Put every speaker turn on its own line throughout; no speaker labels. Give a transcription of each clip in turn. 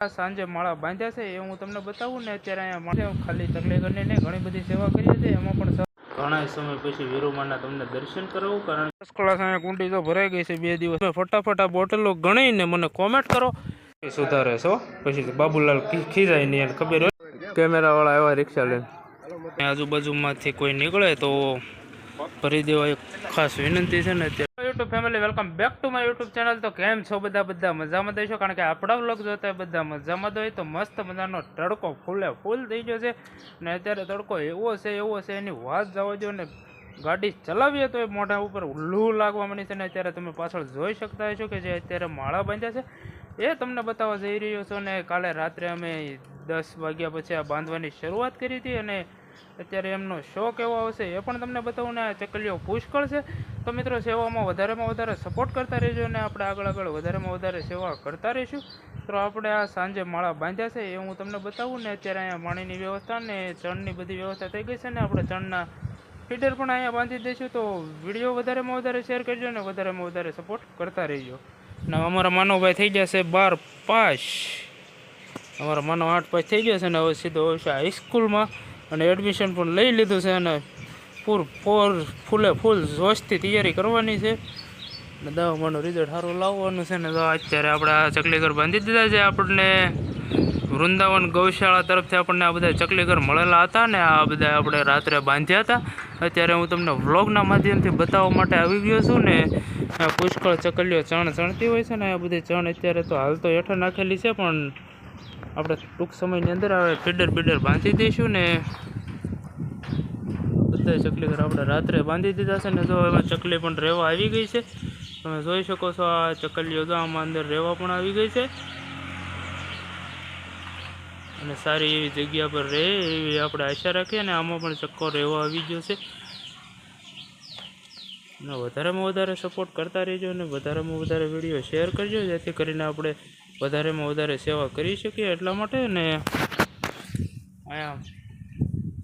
સાંજે માળા બાંધ્યા છે એ હું તમને બતાવું ને અત્યારે અહીંયા માળા ખાલી તકલીફને નહીં ઘણી બધી સેવા કરીએ છીએ એમાં પણ ઘણા સમય પછી વીરુમાના તમને દર્શન કરાવું કારણ ફર્સ્ટ ક્લાસ અહીંયા કુંડી તો ભરાઈ ગઈ છે બે દિવસ. ફટાફટ આ બોટલો ગણીને મને કોમેન્ટ કરો. એ સુધારે છો પછી બાબુલાલ ખીજાય નહીં એને ખબર હોય. કેમેરા વાળા એવા રિક્ષા લઈને. આજુબાજુમાંથી કોઈ નીકળે તો ભરી દેવા એક ખાસ વિનંતી છે ને YouTube family welcome back to my YouTube channel તો કેમ છો બધા? બધા મજામાં દઈશો કારણ કે આપણા વ્લોગ જોતા બધા મજામાં હોય. તો મસ્ત મજાનો તડકો ફૂલે ફૂલ થઈ ગયો છે. ને અત્યારે તડકો એવો છે એવો છે, એની વાત જવા દો ને ગાડી ચલાવીએ તો એ મોઢા ઉપર ઉલ્લુ લાગવા માંડી છે. ને અત્યારે તમે પાછળ જોઈ શકતા હશો કે જે અત્યારે માળા બાંધ્યા છે. એ તમને બતાવવા જઈ રહ્યો છો. ને કાલે રાત્રે અમે દસ વાગ્યા પછી આ બાંધવાની શરૂઆત કરી હતી. અને અત્યારે એમનો શોખ એવો આવશે એ પણ તમને બતાવું ને આ ચકલીઓ પુષ્કળ છે. તો મિત્રો, સેવામાં વધારેમાં વધારે સપોર્ટ કરતા રહેજો અને આપણે આગળ આગળ વધારેમાં વધારે સેવા કરતા રહીશું. તો આપણે આ સાંજે માળા બાંધ્યા છે, એ હું તમને બતાવું ને અત્યારે અહીંયા પાણીની વ્યવસ્થા ને ચણની બધી વ્યવસ્થા થઈ ગઈ છે ને આપણે ચણના ફીડર પણ અહીંયા બાંધી દઈશું. તો વીડિયો વધારેમાં વધારે શેર કરજો અને વધારેમાં વધારે સપોર્ટ કરતા રહેજો. ને અમારા માનવભાઈ થઈ જશે બાર પાસ. અમારા માનવ આઠ પાસ થઈ ગયો છે ને હવે સીધો આવશે હાઈસ્કૂલમાં અને એડમિશન પણ લઈ લીધું છે અને પૂર ફોર ફૂલે ફૂલ જોશથી તૈયારી કરવાની છે. અને દવામાંનું રિઝલ્ટ સારું લાવવાનું છે ને તો અત્યારે આપણે આ ચકલીઘર બાંધી દીધા છે આપણને. વૃંદાવન ગૌશાળા તરફથી આપણને આ બધા ચકલીઘર મળેલા હતા ને આ બધા આપણે રાત્રે બાંધ્યા હતા. અત્યારે હું તમને વ્લોગના માધ્યમથી બતાવવા માટે આવી ગયો છું ને. પુષ્કળ ચકલીઓ ચણ ચણતી હોય છે ને, આ બધી ચણ અત્યારે તો હાલ તો હેઠળ નાખેલી છે પણ આપણે ટૂંક સમયની અંદર હવે ફીડર બીડર બાંધી દઈશું ને. બધા ચકલી આપણે રાત્રે બાંધી દીધા છે ને જો એમાં ચકલી પણ રહેવા આવી ગઈ છે. તમે જોઈ શકો છો આ ચકલીઓ તો આમાં અંદર રહેવા પણ આવી ગઈ છે. અને સારી એવી જગ્યા પર રહે એવી આપણે આશા રાખીએ અને આમાં પણ ચક્કો રહેવા આવી ગયો છે. અને વધારેમાં વધારે સપોર્ટ કરતા રહેજો અને વધારેમાં વધારે વીડિયો શેર કરજો, જેથી કરીને આપણે વધારેમાં વધારે સેવા કરી શકીએ એટલા માટે. ને અહીંયા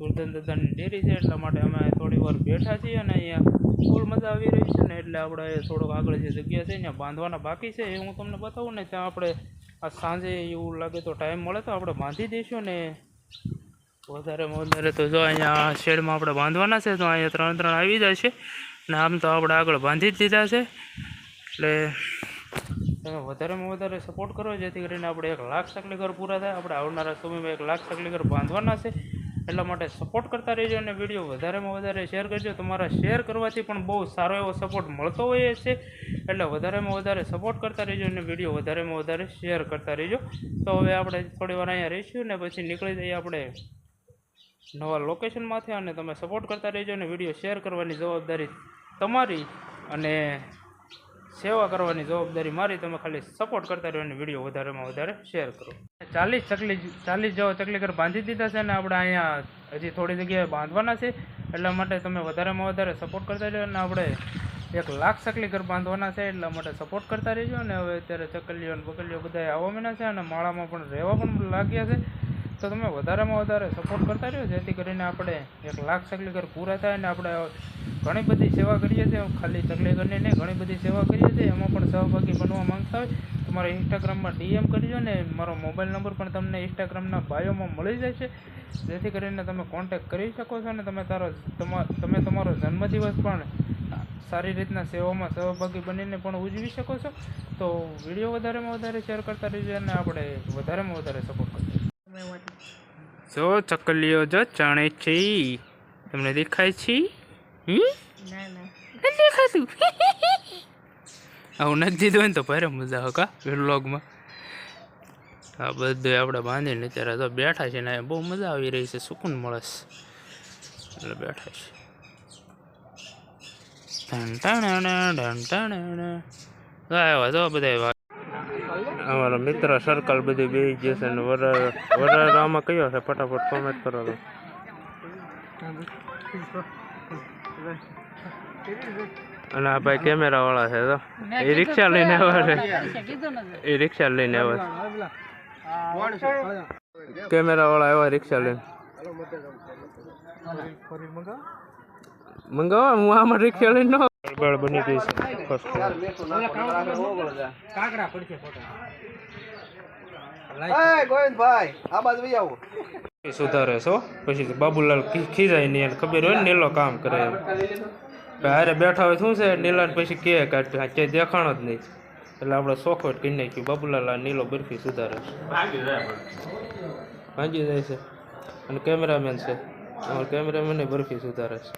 સુરધન દાદાની ડેરી છે, એટલા માટે અમે થોડી વાર બેઠા છીએ અને અહીંયા ફૂલ મજા આવી રહી છે ને, એટલે આપણે થોડોક આગળ જે જગ્યા છે ત્યાં બાંધવાના બાકી છે, એ હું તમને બતાવું ને, ત્યાં આપણે આ સાંજે એવું લાગે તો ટાઈમ મળે તો આપણે બાંધી દઈશું ને. વધારેમાં વધારે તો જો અહીંયા શેડમાં આપણે બાંધવાના છે, તો અહીંયા ત્રણ ત્રણ આવી જાય છે ને, આમ તો આપણે આગળ બાંધી જ દીધા છે. એટલે તમે વધારેમાં વધારે સપોર્ટ કરો, જેથી કરીને આપણે એક લાખ સકલીઘર પૂરા થાય. આપણે આવનારા સમયમાં એક લાખ સકલીઘર બાંધવાના છે. એટલા માટે સપોર્ટ કરતા રહેજો અને વીડિયો વધારેમાં વધારે શેર કરજો. તમારા શેર કરવાથી પણ બહુ સારો એવો સપોર્ટ મળતો હોય છે. એટલે વધારેમાં વધારે સપોર્ટ કરતા રહેજો અને વીડિયો વધારેમાં વધારે શેર કરતા રહેજો. તો હવે આપણે થોડી વાર અહીંયા રહીશું ને પછી નીકળી જઈએ આપણે નવા લોકેશનમાંથી અને તમે સપોર્ટ કરતા રહેજો અને વીડિયો શેર કરવાની જવાબદારી તમારી અને સેવા કરવાની જવાબદારી મારી. તમે ખાલી સપોર્ટ કરતા રહ્યો અને વીડિયો વધારેમાં વધારે શેર કરો. ચાલીસ ચકલી ચાલીસ જેવા ચકલીઘર બાંધી દીધા છે અને આપણે અહીંયા હજી થોડી જગ્યાએ બાંધવાના છે. એટલા માટે તમે વધારેમાં વધારે સપોર્ટ કરતા રહ્યો અને આપણે એક લાખ ચકલીઘર બાંધવાના છે એટલા માટે સપોર્ટ કરતા રહેજો. અને હવે અત્યારે ચકલીઓ અને બકલીઓ બધા આવવા માંડ્યા છે અને માળામાં પણ રહેવા પણ લાગ્યા છે. તો તમે વધારેમાં વધારે સપોર્ટ કરતા રહ્યો જેથી કરીને આપણે એક લાખ ચકલીઘર પૂરા થાય અને આપણે ઘણી બધી સેવા કરીએ છીએ. ખાલી ચકલીઘરની નહીં, ઘણી બધી સેવા કરીએ છીએ. એમાં પણ સહભાગી બનવા માગતા હોય. તો મારા ઇન્સ્ટાગ્રામમાં ડીએમ કરજો ને મારો મોબાઈલ નંબર પણ તમને ઇન્સ્ટાગ્રામના બાયોમાં મળી જશે. જેથી કરીને તમે કોન્ટેક કરી શકો છો અને તમે તારો તમા તમે તમારો જન્મદિવસ પણ સારી રીતના સેવામાં સહભાગી બનીને પણ ઉજવી શકો છો. તો વીડિયો વધારેમાં વધારે શેર કરતા રહેજો અને આપણે વધારેમાં વધારે સપોર્ટ કરજો. જો ચકલીઓ જો જાણે છે. તમને દેખાય છે? હમ?
ના ના.
દેખાતું. આવું નથી દીધું હોય ને તો ભારે મજા હકા વ્લોગમાં આ બધું આપણે બાંધીને અત્યારે તો બેઠા છે ને બહુ મજા આવી રહી છે સુકૂન મળે છે. એટલે બેઠા છે. આવ્યા તો બધા આવ્યા મિત્ર સર્કલ બધું બે જશે ને વરાર વરાર કયો છે? ફટાફટ કોમેન્ટ કરો તો. અને આ ભાઈ કેમેરા વાળા છે તો. એ રિક્ષા લઈને આવે છે એ રિક્ષા લઈને આવે છે કેમેરા વાળા આવ્યા રિક્ષા લઈને. મંગાવા હું આમાં રિક્ષા લઈને ન બની ગઈ છે. ફર્સ્ટ
કાકડા પડશે ફોટો. ગોવિંદભાઈ આ બાજુ આવો.
સુધારે છો પછી બાબુલાલ ખીજાય નહીં ખબર હોય ને એલો કામ કરે હારે બેઠા હોય શું છે? નીલાને પછી કે કાઢ કે દેખાણો જ નહીં. એટલે આપણે સોખવટ કરી નાખ્યું બાબુલાલ આ નીલો બરફી સુધારે છે. ભાંગી જાય છે. અને કેમેરામેન છે. અમારો કેમેરામેન બરફી સુધારે છે.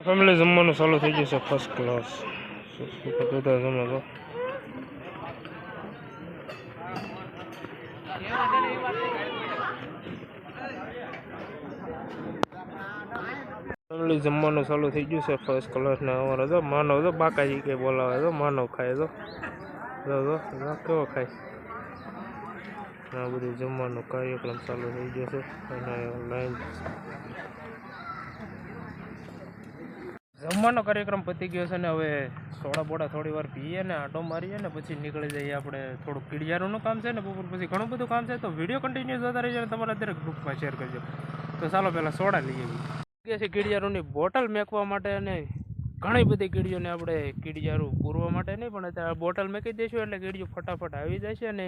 ફેમિલી જમવાનું ચાલુ થઈ ગયું છે ફર્સ્ટ ક્લાસ બધા જમે તો ફેમિલી જમવાનું ચાલુ થઈ ગયું છે ફર્સ્ટ ક્લાસ ને અમારે તો માનવ તો બાકાજી કે બોલાવે તો માનવ ખાય તો કેવો ખાય આ બધું જમવાનો કાર્યક્રમ ચાલુ થઈ ગયો છે અને લાઈન જમવાનો કાર્યક્રમ પતી ગયો છે ને હવે સોડા બોડા થોડી વાર પીએ ને આંટો મારીએ ને પછી નીકળી જઈએ આપણે. થોડુંક કીડિયારોનું કામ છે ને બપોર પછી ઘણું બધું કામ છે, તો વીડિયો કન્ટિન્યુ જોતા રહીજો અને તમારા દરેક ગ્રુપમાં શેર કરજો. તો ચાલો પહેલાં સોડા લઈએ. કે છે કીડિયારોની બોટલ મેકવા માટે અને ઘણી બધી કીડીઓને આપણે કીડિયારું પૂરવા માટે નહીં, પણ અત્યારે બોટલ મેકી દઈશું એટલે કીડીઓ ફટાફટ આવી છે અને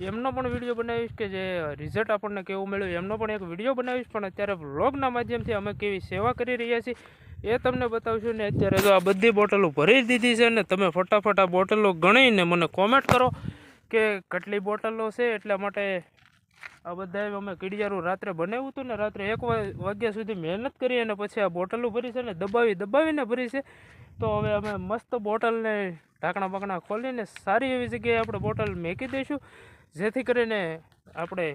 એમનો પણ વીડિયો બનાવીશ કે જે રિઝલ્ટ આપણને કેવું મળ્યું, એમનો પણ એક વીડિયો બનાવીશ. પણ અત્યારે વ્લોગના માધ્યમથી અમે કેવી સેવા કરી રહ્યા છીએ એ તમને બતાવશું ને અત્યારે જો આ બધી બોટલો ભરી દીધી છે ને તમે ફટાફટ આ બોટલો ગણીને મને કોમેન્ટ કરો કે કેટલી બોટલો છે એટલા માટે આ બધા અમે કીડિયારું રાત્રે બનાવ્યું હતું ને રાત્રે એક વાગ્યા સુધી મહેનત કરી અને પછી આ બોટલો ભરી છે ને દબાવી, દબાવીને ભરી છે. તો હવે અમે મસ્ત બોટલને ઢાંકણા બાકણા ખોલીને સારી એવી જગ્યાએ આપણે બોટલ મેકી દઈશું. જેથી કરીને આપણે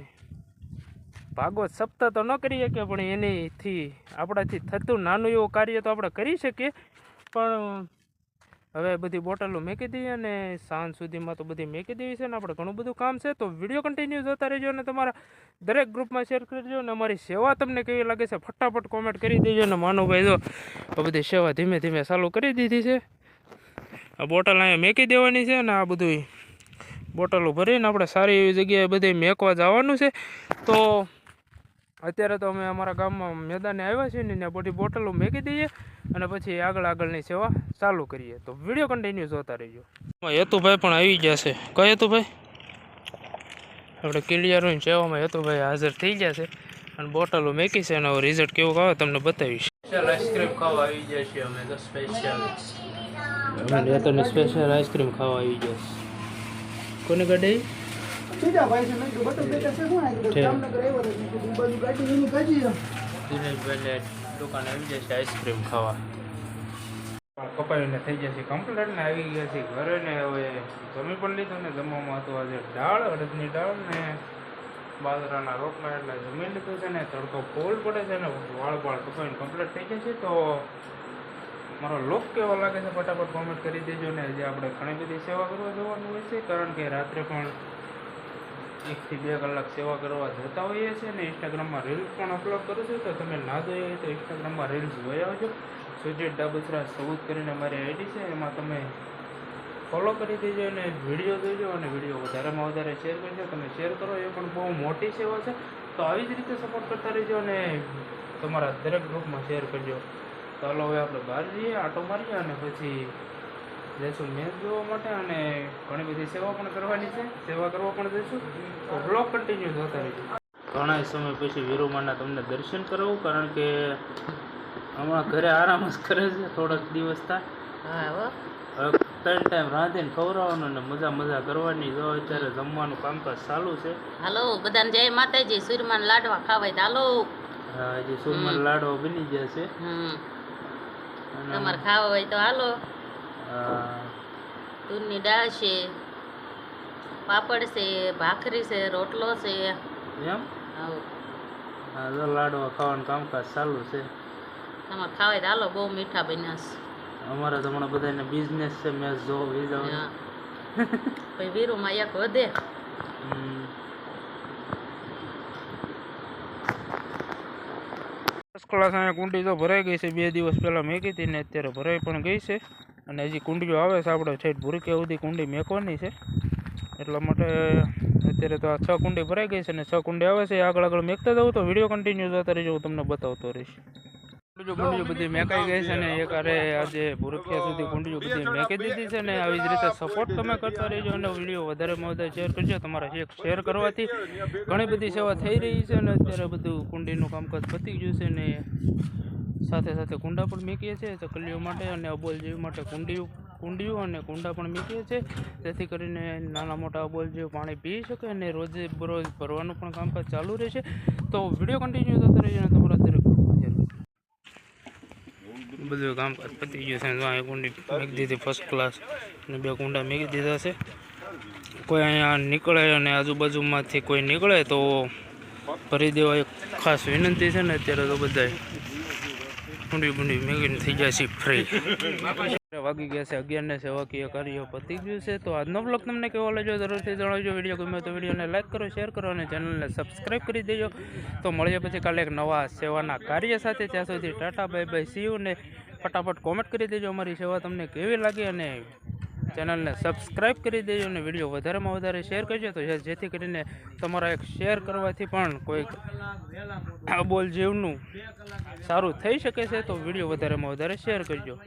ભાગવત સપ્તાહ તો ન કરી શકીએ, પણ એનીથી આપણાથી થતું નાનું એવું કાર્ય તો આપણે કરી શકીએ. પણ હવે બધી બોટલો મેકી દઈએ અને સાંજ સુધીમાં તો બધી મેકી દેવી છે ને આપણે ઘણું બધું કામ છે. તો વીડિયો કન્ટિન્યુ જોતા રહેજો અને તમારા દરેક ગ્રુપમાં શેર કરજો અને અમારી સેવા તમને કેવી લાગે છે ફટાફટ કોમેન્ટ કરી દેજો અને માનુભાઈ જો, આ બધી સેવા ધીમે ધીમે ચાલુ કરી દીધી છે. આ બોટલ અહીંયા મેકી દેવાની છે અને આ બધું બોટલો ભરીને આપણે સારી એવી જગ્યાએ બધે મેકવા જવાનું છે. તો અત્યારે તો અમે અમારા ગામમાં મેદાને આવ્યા છીએ ને ત્યાં બધી બોટલો મેકી દઈએ અને પછી આગળ આગળની સેવા ચાલુ કરીએ. તો વીડિયો કન્ટિન્યુ જોતા રહેજો. હેતુભાઈ પણ આવી ગયા છે. કઈ હેતુભાઈ? આપણે કિલિયરોની સેવામાં હેતુભાઈ હાજર થઈ ગયા છે અને બોટલો મેકી છે અને રિઝલ્ટ કેવું આવે તમને બતાવીશ. સ્પેશિયલ આઈસ્ક્રીમ ખાવા આવી ગયા છીએ અમે, તો સ્પેશિયલ અમે સ્પેશિયલ આઈસ્ક્રીમ ખાવા આવી ગયા છે કોને
ગાડી?
દુકાને આવી જશે આઈસ્ક્રીમ ખાવા. કપાઈને થઈ જશે કમ્પ્લીટ ને આવી ગયા છે ઘરે ને હવે જમી પણ લીધું ને જમવામાં હતું આજે દાળ અડદની દાળ ને બાજરાના રોટલા એટલે જમી લીધું છે ને તડકો ફૂલ પડે છે ને વાળ વાળ કપાઈને કમ્પ્લીટ થઈ જશે તો મારો લોક કેવો લાગે છે, ફટાફટ કોમેન્ટ કરી દેજો ને આજે આપણે ઘણી બધી સેવા કરવા જવાનું હોય છે, કારણ કે રાત્રે પણ એકથી બે કલાક સેવા કરવા જતા હોઈએ છીએ ને ઇન્સ્ટાગ્રામમાં રીલ્સ પણ અપલોડ કરું છું, તો તમે ના જોઈએ હોય તો ઇન્સ્ટાગ્રામમાં રીલ્સ જોઈ આવજો. સુજીત ડાબુસરા સૌદ કરીને મારી આઈડી છે, એમાં તમે ફોલો કરી દેજો અને વીડિયો જોઈજો અને વીડિયો વધારેમાં વધારે શેર કરજો. તમે શેર કરો, એ પણ બહુ મોટી સેવા છે. તો આવી જ રીતે સપોર્ટ કરતા રહેજો અને તમારા દરેક ગ્રુપમાં શેર કરજો. ચાલો હવે આપણે બહાર જઈએ આટો મારીએ અને પછી જઈશું મેચ જોવા માટે અને ઘણી બધી સેવા પણ કરવાની છે. સેવા કરવા પણ જઈશું. તો બ્લોક કન્ટિન્યુ થતા રહીશું. ઘણા સમય પછી વીરુમાના તમને દર્શન કરાવું કારણ કે હમણાં ઘરે આરામ જ કરે છે થોડાક દિવસ થાય. હવે ત્રણ ટાઈમ રાંધીને ખવડાવવાનું ને મજા મજા કરવાની. જો અત્યારે જમવાનું કામકાજ ચાલુ છે.
હાલો બધાને જય માતાજી. સૂર્યમાન લાડવા ખાવાય તો હાલો.
હા, હજી સુરમન લાડવા બની ગયા છે.
હમ. તમારે ખાવા હોય તો હાલો. તુરની દાળ છે પાપડ છે ભાખરી છે રોટલો છે.
એમ?
હાલો
હા લાડવા ખાવાનું કામકાજ ચાલુ છે.
તમારે ખાવાય તો હાલો બહુ મીઠા બન્યા છે.
અમારે તો હમણાં બધાને બિઝનેસ છે મેં જો વિઝા
પછી વીરુમાં એક વધે.
ફર્સ્ટ ક્લાસ અહીંયા કુંડી તો ભરાઈ ગઈ છે. બે દિવસ પહેલાં મેકી હતી ને અત્યારે ભરાઈ પણ ગઈ છે. અને હજી કુંડીઓ આવે છે આપણે ઠેઠ ભૂરકે સુધી કુંડી મેકવાની છે. એટલા માટે અત્યારે અત્યારે તો આ છ કુંડી ભરાઈ ગઈ છે ને છ કુંડી આવે છે. આગળ આગળ મેકતા જવું તો વીડિયો કન્ટિન્યુ જોતા રહેજો. હું તમને બતાવતો રહીશ. કુંડીઓ કુંડીઓ બધી મેકાઈ ગઈ છે ને એક અરે આજે ભૂરખિયા સુધી કુંડીઓ બધી મેકી દીધી છે ને આવી જ રીતે સપોર્ટ તમે કરતા રહેજો અને વીડિયો વધારેમાં વધારે શેર કરજો. તમારા એક શેર કરવાથી ઘણી બધી સેવા થઈ રહી છે અને અત્યારે બધું કુંડીનું કામકાજ પતી ગયું છે ને સાથે સાથે કુંડા પણ મૂકીએ છીએ ચકલીઓ માટે અને અબોલ જેવી માટે કુંડીઓ કુંડીઓ અને કુંડા પણ મૂકીએ છીએ. જેથી કરીને નાના મોટા અબોલ જેવું પાણી પી શકે અને રોજે બરોજ ભરવાનું પણ કામકાજ ચાલુ રહેશે. તો વીડિયો કન્ટિન્યુ થતા રહેજો અને તમારા બધું કામકાજ પતી ગયું છે. અહીંયા કુંડી મેકી દીધી ફર્સ્ટ ક્લાસ અને બે કુંડા મેકી દીધા છે. કોઈ અહીંયા નીકળે અને આજુબાજુમાંથી કોઈ નીકળે તો ભરી દેવા એક ખાસ વિનંતી છે ને, અત્યારે તો બધાય કુંડી બુંડી મેગીને થઈ જાય છે ફ્રી વાગી ગયા છે. અગિયારને સેવાકીય કાર્યો. પતી ગયું છે. તો આજનો બ્લોગ તમને કેવો લેજો જરૂરથી જણાવજો. વીડિયો ગમે તો વિડીયોને લાઈક કરો, શેર કરો અને ચેનલને સબસ્ક્રાઈબ કરી દેજો. તો મળીએ પછી કાલે એક નવા સેવાના કાર્ય સાથે. ત્યાં સુધી ટાટા, બાય બાય. સીયુ ને ફટાફટ કોમેન્ટ કરી દેજો અમારી સેવા તમને કેવી લાગી અને ચેનલને સબસ્ક્રાઈબ કરી દેજો અને વીડિયો વધારેમાં વધારે શેર કરજો. તો જેથી કરીને તમારા એક શેર કરવાથી પણ કોઈક આ બોલ જેવનું સારું થઈ શકે છે. તો વીડિયો વધારેમાં વધારે શેર કરજો.